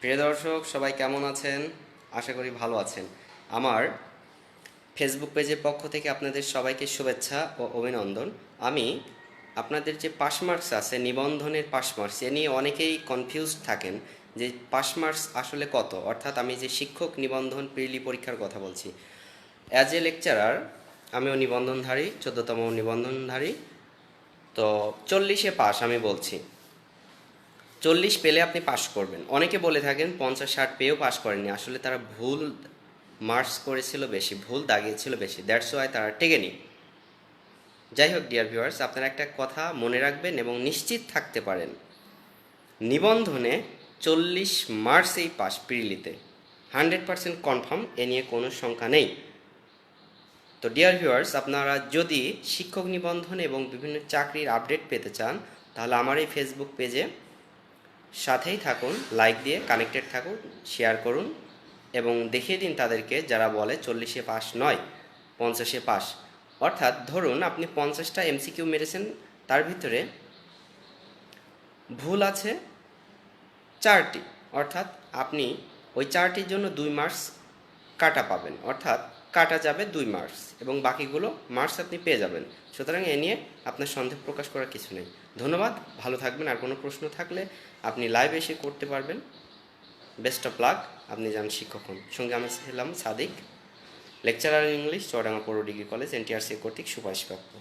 প্রিয় দর্শক, সবাই কেমন আছেন? আশা করি ভালো আছেন। আমার ফেসবুক পেজের পক্ষ থেকে আপনাদের সবাইকে শুভেচ্ছা ও অভিনন্দন। আমি আপনাদের যে পাস মার্কস আছে, নিবন্ধনের পাস মার্কস এ নিয়ে অনেকেই কনফিউজড থাকেন যে পাস মার্কস আসলে কত? অর্থাৎ আমি যে শিক্ষক নিবন্ধন প্রিলি পরীক্ষার কথা বলছি অ্যাজ এ লেকচারার আমিও নিবন্ধনধারী, চোদ্দতম নিবন্ধনধারী। তো চল্লিশে পাস আমি বলছি। চল্লিশ পেলে আপনি পাস করবেন। অনেকে বলে থাকেন পঞ্চাশ, ষাট পেয়েও পাস করেনি আসলে তারা ভুল মার্কস করেছিল বেশি, ভুল দাগিয়েছিল বেশি। দ্যাটস ওয়াই তারা টেকেনি। যাই হোক ডিয়ার ভিউয়ার্স আপনারা একটা কথা মনে রাখবেন এবং নিশ্চিত থাকতে পারেন। নিবন্ধনে চল্লিশ মার্কসেই পাস প্রিলিতে। হান্ড্রেড পার্সেন্ট কনফার্ম এ নিয়ে কোনো শঙ্কা নেই। তো ডিয়ার ভিউয়ার্স আপনারা যদি শিক্ষক নিবন্ধন এবং বিভিন্ন চাকরির আপডেট পেতে চান, তাহলে আমার এই ফেসবুক পেজে সাথেই থাকুন লাইক দিয়ে কানেক্টেড থাকুন শেয়ার করুন এবং দেখিয়ে দিন তাদেরকে যারা বলে চল্লিশে পাস নয়, পঞ্চাশে পাস অর্থাৎ ধরুন আপনি পঞ্চাশটা এমসিকিউ মেরেছেন তার ভিতরে ভুল আছে চারটি। অর্থাৎ আপনি ওই চারটির জন্য দুই মার্কস কাটা পাবেন। অর্থাৎ কাটা যাবে দুই মার্কস এবং বাকিগুলো মার্কস আপনি পেয়ে যাবেন। সুতরাং এ নিয়ে আপনার সন্দেহ প্রকাশ করার কিছু নেই। ধন্যবাদ, ভালো থাকবেন। আর কোনো প্রশ্ন থাকলে আপনি লাইভ এসে করতে পারবেন। বেস্ট অফ লাক আপনি যান শিক্ষক হন। সঙ্গে আমি ছিলাম সাদিক লেকচারার ইংলিশ চৌডাঙ্গা পৌর ডিগ্রি কলেজ এনটিআরসি কর্তৃক সুপারিশপ্রাপ্ত